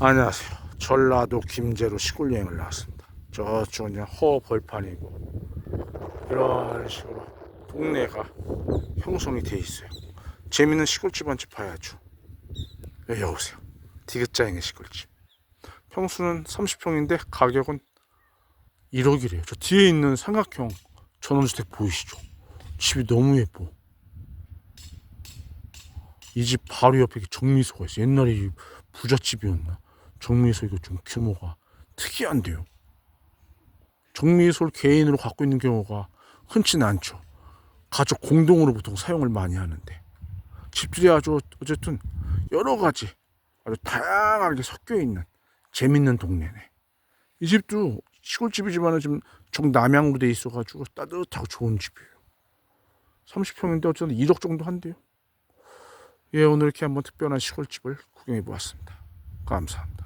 안녕하세요. 전라도 김제로 시골 여행을 나왔습니다. 저쪽은 허 벌판이고 이런 식으로 동네가 형성이 돼 있어요. 재밌는 시골집 한 집 봐야죠. 여기 오세요. 디귿자행의 시골집. 평수는 30평인데 가격은 1억이래요. 저 뒤에 있는 삼각형 전원주택 보이시죠? 집이 너무 예뻐. 이 집 바로 옆에 정미소가 있어. 옛날에 이 부잣집이었나? 정미소 이거 좀 규모가 특이한데요. 정미소를 개인으로 갖고 있는 경우가 흔치는 않죠. 가족 공동으로 보통 사용을 많이 하는데 집들이 아주 어쨌든 여러 가지 아주 다양하게 섞여 있는 재밌는 동네네. 이 집도 시골집이지만 지금 정남향으로 돼 있어가지고 따뜻하고 좋은 집이에요. 30평인데 어쨌든 1억 정도 한대요. 예, 오늘 이렇게 한번 특별한 시골집을 구경해 보았습니다. 감사합니다.